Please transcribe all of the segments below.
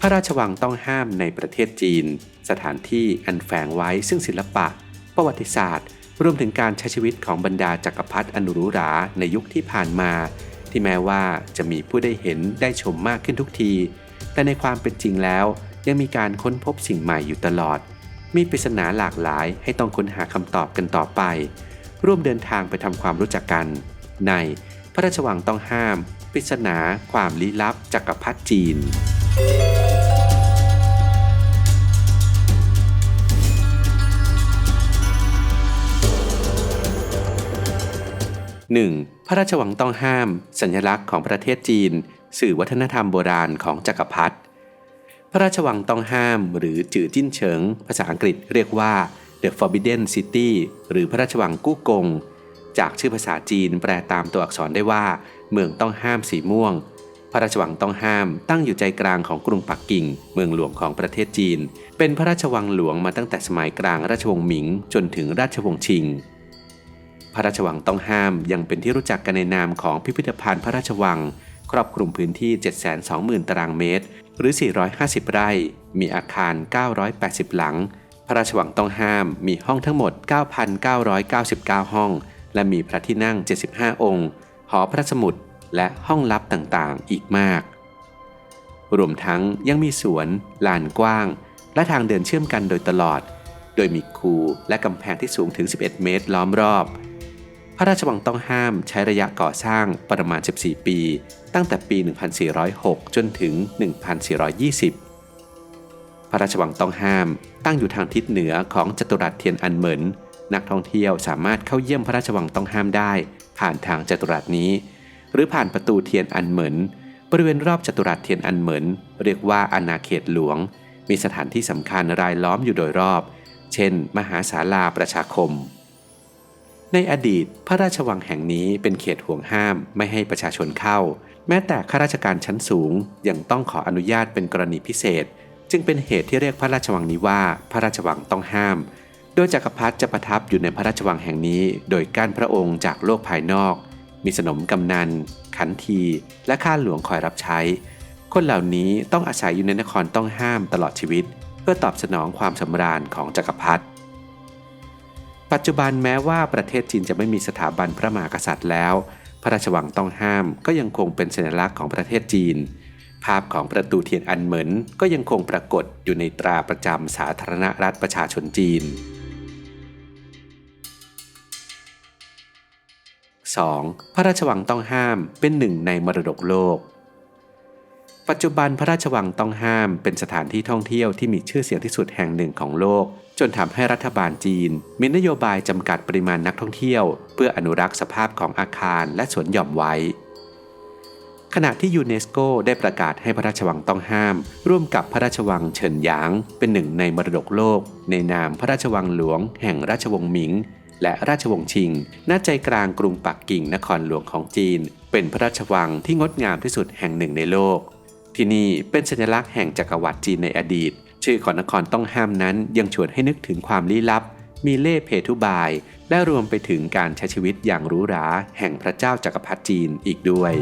พระราชวังต้องห้ามในประเทศจีน สถานที่อันแฝงไว้ซึ่งศิลปะ ประวัติศาสตร์ รวมถึงการใช้ชีวิตของบรรดาจักรพรรดิอนุรุราในยุคที่ผ่านมา ที่แม้ว่าจะมีผู้ได้เห็นได้ชมมากขึ้นทุกที แต่ในความเป็นจริงแล้ว ยังมีการค้นพบสิ่งใหม่อยู่ตลอด มีปริศนาหลากหลายให้ต้องค้นหาคำตอบกันต่อไป ร่วมเดินทางไปทำความรู้จักกัน ในพระราชวังต้องห้าม ปริศนาความลี้ลับจักรพรรดิจีน 1. พระราชวังต้องห้าม สัญลักษณ์ของประเทศจีน สื่อวัฒนธรรมโบราณของจักรพรรดิพระราชวังต้องห้าม หรือจื่อจิ้นเฉิง ภาษาอังกฤษเรียกว่า The Forbidden City หรือพระราชวังกู้กง จากชื่อภาษาจีนแปลตามตัวอักษรได้ว่า เมืองต้องห้ามสีม่วง พระราชวังต้องห้ามตั้งอยู่ใจกลางของกรุงปักกิ่ง เมืองหลวงของประเทศจีน เป็นพระราชวังหลวงมาตั้งแต่สมัยกลางราชวงศ์หมิง จนถึงราชวงศ์ชิง พระราชวังต้องห้ามยังเป็นที่รู้จักกันในนามของพิพิธภัณฑ์พระราชวัง ครอบคลุมพื้นที่ 720,000 ตารางเมตร หรือ 450 ไร่ มีอาคาร 980 หลัง พระราชวังต้องห้ามมีห้องทั้งหมด 9,999 ห้อง และมีพระที่นั่ง 75 องค์ หอพระสมุด และห้องลับต่างๆ อีกมาก รวมทั้งยังมีสวน ลานกว้าง และทางเดินเชื่อมกันโดยตลอด โดยมีคูและกำแพงที่สูงถึง 11 เมตรล้อมรอบ พระราชวังต้องห้ามใช้ระยะก่อสร้างประมาณ 14 ปี ตั้งแต่ปี 1406 จนถึง 1420 พระราชวังต้องห้ามตั้งอยู่ทางทิศเหนือของจัตุรัสเทียนอันเหมินนักท่องเที่ยวสามารถเข้าเยี่ยมพระราชวังต้องห้ามได้ ผ่านทางจัตุรัสนี้ หรือผ่านประตูเทียนอันเหมินบริเวณรอบจัตุรัสเทียนอันเหมินเรียกว่าอาณาเขตหลวง มีสถานที่สำคัญรายล้อมอยู่โดยรอบ เช่น มหาศาลาประชาคม ในอดีตพระราชวังแห่งนี้เป็นเขตห่วงห้ามไม่ให้ประชาชนเข้า แม้แต่ข้าราชการชั้นสูงยังต้องขออนุญาตเป็นกรณีพิเศษ จึงเป็นเหตุที่เรียกพระราชวังนี้ว่าพระราชวังต้องห้าม โดยจักรพรรดิจะประทับอยู่ในพระราชวังแห่งนี้ โดยการพระองค์จากโลกภายนอก มีสนมกำนัน ขันที และข้าหลวงคอยรับใช้ คนเหล่านี้ต้องอาศัยอยู่ในนครต้องห้ามตลอดชีวิต เพื่อตอบสนองความสำราญของจักรพรรดิปัจจุบันแม้ว่าประเทศจีนจะไม่มีสถาบันพระมหากษัตริย์แล้ว พระราชวังต้องห้ามก็ยังคงเป็นสัญลักษณ์ของประเทศจีน ภาพของประตูเทียนอันเหมินก็ยังคงปรากฏอยู่ในตราประจำสาธารณรัฐประชาชนจีน 2. พระราชวังต้องห้ามเป็นหนึ่งในมรดกโลก ปัจจุบันพระราชวังต้องห้ามเป็นสถานที่ท่องเที่ยวที่มีชื่อเสียงที่สุดแห่งหนึ่งของโลก จนทำให้รัฐบาลจีน มีนโยบายจำกัดปริมาณนักท่องเที่ยว เพื่ออนุรักษ์สภาพของอาคารและสวนหย่อมไว้ขณะที่ยูเนสโกได้ประกาศให้พระราชวังต้องห้าม ร่วมกับพระราชวังเฉินหยาง เป็นหนึ่งในมรดกโลก ในนามพระราชวังหลวง แห่งราชวงศ์หมิง และราชวงศ์ชิง ณ ใจกลางกรุงปักกิ่งนครหลวงของจีน เป็นพระราชวังที่งดงามที่สุดแห่งหนึ่งในโลก ที่นี่เป็นสัญลักษณ์แห่งจักรวรรดิจีนในอดีต ชื่อของนครต้องห้ามนั้นยังชวนให้นึกถึงความลี้ลับ มีเล่เพทุบาย และรวมไปถึงการใช้ชีวิตอย่างหรูหราแห่งพระเจ้าจักรพรรดิจีนอีกด้วย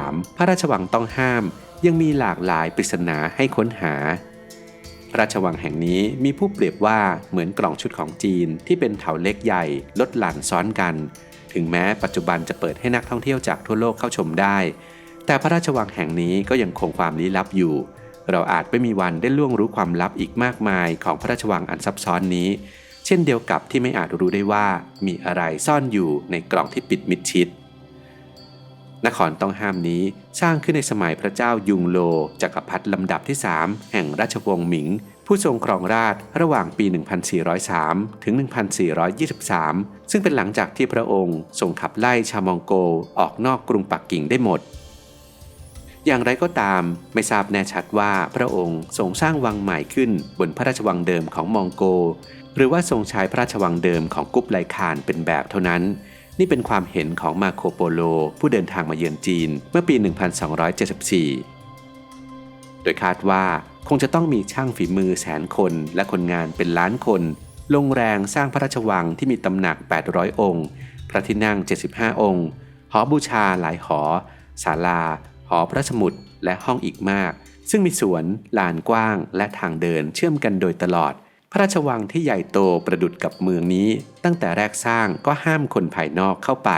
3. พระราชวังต้องห้ามยังมีหลากหลายปริศนาให้ค้นหา พระราชวังแห่งนี้มีผู้เปรียบว่าเหมือนกล่องชุดของจีนที่เป็นเถาเล็กใหญ่ลดหลั่นซ้อนกัน ถึงแม้ปัจจุบันจะเปิดให้นักท่องเที่ยวจากทั่วโลกเข้าชมได้ แต่พระราชวังแห่งนี้ก็ยังคงความลี้ลับอยู่ เราอาจไม่มีวันได้ล่วงรู้ความลับอีกมากมายของพระราชวังอันซับซ้อนนี้ เช่นเดียวกับที่ไม่อาจรู้ได้ว่ามีอะไรซ่อนอยู่ในกล่องที่ปิดมิดชิด นครต้องห้ามนี้สร้างขึ้นในสมัยพระเจ้ายุงโลจักรพรรดิลำดับที่ 3 แห่งราชวงศ์หมิง ผู้ทรงครองราชระหว่างปี 1403 ถึง 1423 ซึ่งเป็นหลังจากที่พระองค์ทรงขับไล่ชาวมองโกลออกนอกกรุงปักกิ่งได้หมด อย่างไรก็ตามไม่ทราบแน่ชัดว่าพระองค์ทรงสร้างวังใหม่ขึ้นบนพระราชวังเดิมของมองโกลหรือว่าทรงใช้พระราชวังเดิมของกุบไลคานเป็นแบบเท่านั้น นี่เป็นความเห็นของมาโคโปโล ผู้เดินทางมาเยือนจีนเมื่อปี 1274 โดยคาดว่าคงจะต้องมีช่างฝีมือแสนคนและคนงานเป็นล้านคน ลงแรงสร้างพระราชวังที่มีตำหนัก 800 องค์ พระที่นั่ง 75 องค์ หอบูชาหลายหอ ศาลา หอพระสมุดและห้องอีกมาก ซึ่งมีสวน ลานกว้าง และทางเดินเชื่อมกันโดยตลอด พระราชวังที่ใหญ่โตประดุดกับเมืองนี้ ตั้งแต่แรกสร้างก็ห้ามคนภายนอกเข้าไป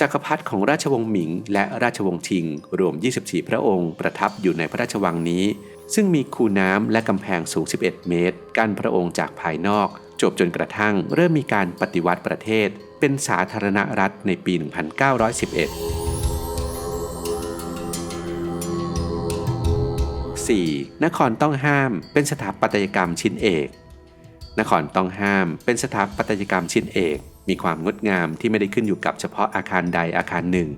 จักรพรรดิของราชวงศ์หมิง และราชวงศ์ชิง รวม 24 พระองค์ประทับอยู่ในพระราชวังนี้ ซึ่งมีคูน้ำและกำแพงสูง 11 เมตร กั้นพระองค์จากภายนอก จบจนกระทั่งเริ่มมีการปฏิวัติประเทศ เป็นสาธารณรัฐในปี 1911 4. นครต้องห้ามเป็นสถาปัตยกรรมชิ้นเอก นครต้องห้ามเป็นสถาปัตยกรรมชิ้นเอก มีความงดงามที่ไม่ได้ขึ้นอยู่กับเฉพาะอาคารใดอาคารหนึ่ง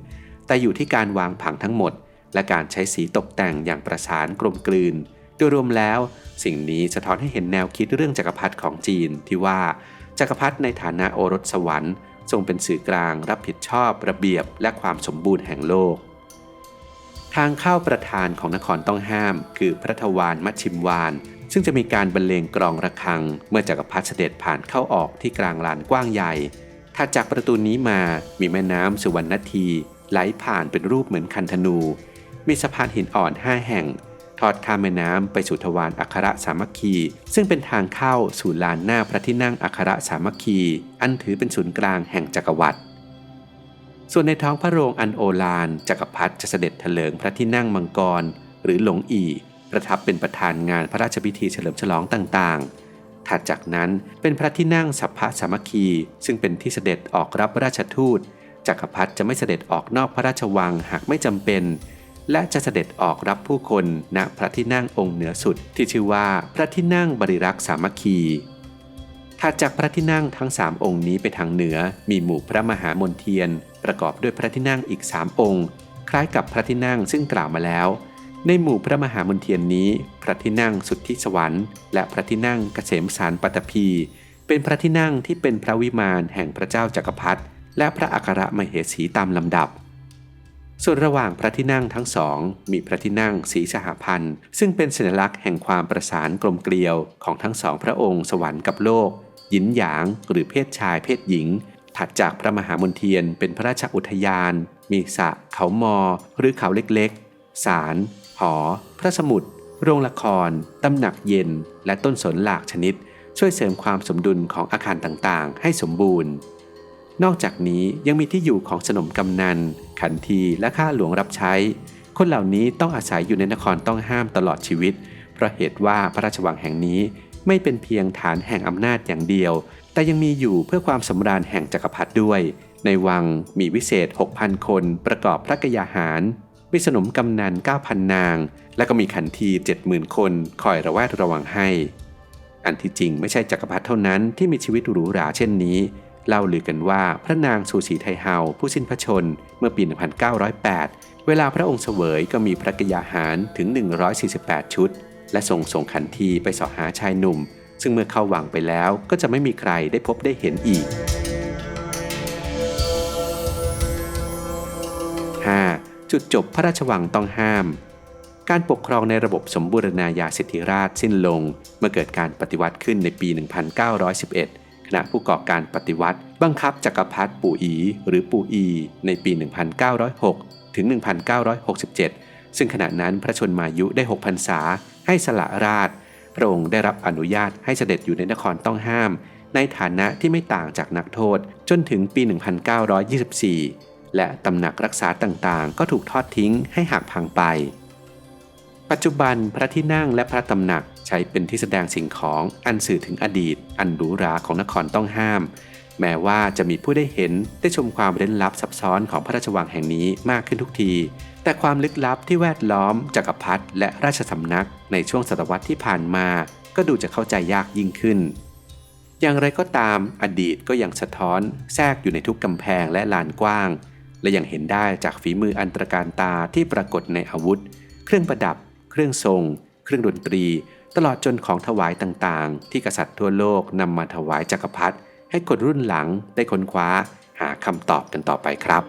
แต่อยู่ที่การวางผังทั้งหมด และการใช้สีตกแต่งอย่างประสานกลมกลืน โดยรวมแล้ว สิ่งนี้สะท้อนให้เห็นแนวคิดเรื่องจักรพรรดิของจีนที่ว่าจักรพรรดิในฐานะโอรสสวรรค์ทรงเป็นสื่อกลางรับผิดชอบระเบียบและความสมบูรณ์แห่งโลก ทางเข้าประธานของนครต้องห้าม คือพระทวารมัชชิมวาน ซึ่งจะมีการบรรเลงกรองระฆัง เมื่อจักรพรรดิเสด็จผ่านเข้าออกที่กลางลานกว้างใหญ่ถัดจากประตูนี้มามีแม่น้ำสุวรรณที ไหลผ่านเป็นรูปเหมือนคันธนู มีสะพานหินอ่อนห้าแห่ง ทอดข้ามแม่น้ำไปสู่ทวารอัครสามัคคี ซึ่งเป็นทางเข้าสู่ลานหน้าพระที่นั่งอัครสามัคคี อันถือเป็นศูนย์กลางแห่งจักรวรรดิ ส่วนในท้องพระโรงอันโอฬารจักรพรรดิจะเสด็จเถลิงพระที่นั่งมังกร หรือหลงอีประทับเป็นประธานงานพระราชพิธีเฉลิมฉลองต่างๆ ถัดจากนั้นเป็นพระที่นั่งสัพพะสามัคคี ซึ่งเป็นที่เสด็จออกรับราชทูตจักรพรรดิจะไม่เสด็จออกนอกพระราชวังหากไม่จำเป็น และจะเสด็จออกรับผู้คนณพระที่นั่งองค์เหนือสุดที่ชื่อว่าพระที่นั่งบริรักษ์สามัคคี จากพระที่นั่งทั้งสามองค์นี้ไปทางเหนือ มีหมู่พระมหามนเทียน ประกอบด้วยพระที่นั่งอีกสามองค์ คล้ายกับพระที่นั่งซึ่งกล่าวมาแล้ว ในหมู่พระมหามนเทียนนี้ พระที่นั่งสุทธิสวรรค์ และพระที่นั่งเกษมสารปัตตภีเป็นพระที่นั่งที่เป็นพระวิมานแห่งพระเจ้าจักรพรรดิและพระอัครมเหสีตามลำดับ ส่วนระหว่างพระที่นั่งทั้งสอง มีพระที่นั่งสีสหพันธ์ซึ่งเป็นสัญลักษณ์แห่งความประสานกลมเกลียวของทั้งสองพระองค์สวรรค์กับโลก หยินหยาง หรือเพศชายเพศหญิง ถัดจากพระมหามนเทียนเป็นพระราชอุทยาน มีสระเขามอ หรือเขาเล็กๆ ศาลหอ พระสมุดโรงละครตำหนักเย็น และต้นสนหลากชนิด ช่วยเสริมความสมดุลของอาคารต่างๆ ให้สมบูรณ์ นอกจากนี้ยังมีที่อยู่ของสนมกำนัน ขันทีและข้าหลวงรับใช้ คนเหล่านี้ต้องอาศัยอยู่ในนครต้องห้ามตลอดชีวิต เพราะเหตุว่าพระราชวังแห่งนี้ ไม่เป็นเพียงฐานแห่งอำนาจอย่างเดียว แต่ยังมีอยู่เพื่อความสำราญแห่งจักรพรรดิด้วย ในวังมีวิเศษ 6,000 คนประกอบพระกยาหารมีสนมกำนัน 9,000 นาง และก็มีขันที 70,000 คนคอยระแวดระวังให้ อันที่จริงไม่ใช่จักรพรรดิเท่านั้นที่มีชีวิตหรูหราเช่นนี้ เล่าลือกันว่าพระนางสูสีไทเฮาผู้สิ้นพระชนเมื่อปี 1908 เวลาพระองค์เสวยก็มีพระกยาหารถึง 148 ชุด และส่งส่งขันทีไปสาะหาชายหนุ่ม ซึ่งเมื่อเข้าวังไปแล้วก็จะไม่มีใครได้พบได้เห็นอีก 5. จุดจบพระราชวังต้องห้าม การปกครองในระบบสมบูรณาญาสิทธิราชสิ้นลง เมื่อเกิดการปฏิวัติขึ้นในปี 1911 ขณะผู้ก่อการปฏิวัติ บังคับจักรพรรดิปู่อีหรือปู่อี ในปี 1906 ถึง 1967 ซึ่งขณะนั้นพระชนมายุได้ 6 พรรษา ให้สละราชพระองค์ได้รับอนุญาตให้เสด็จอยู่ในนครต้องห้าม ในฐานะที่ไม่ต่างจากนักโทษจนถึงปี 1924 และตำหนักรักษาต่างๆ ก็ถูกทอดทิ้งให้หักพังไป ปัจจุบันพระที่นั่งและพระตำหนักใช้เป็นที่แสดงสิ่งของอันสื่อถึงอดีต อันหรูหราของนครต้องห้าม แม้ว่าจะมีผู้ได้เห็นได้ชมความเร้นลับซับซ้อนของพระราชวังแห่งนี้มากขึ้นทุกที แต่ความลึกลับที่แวดล้อมจักรพรรดิและราชสำนักในช่วงศตวรรษที่ผ่านมา ก็ดูจะเข้าใจยากยิ่งขึ้น อย่างไรก็ตามอดีตก็ยังสะท้อนแทรกอยู่ในทุกกำแพงและลานกว้าง และยังเห็นได้จากฝีมืออันตรการตาที่ปรากฏในอาวุธ เครื่องประดับ เครื่องทรง เครื่องดนตรี ตลอดจนของถวายต่างๆ ที่กษัตริย์ทั่วโลกนำมาถวายจักรพรรดิให้คนรุ่นหลังได้ค้นคว้าหาคำตอบกันต่อไปครับ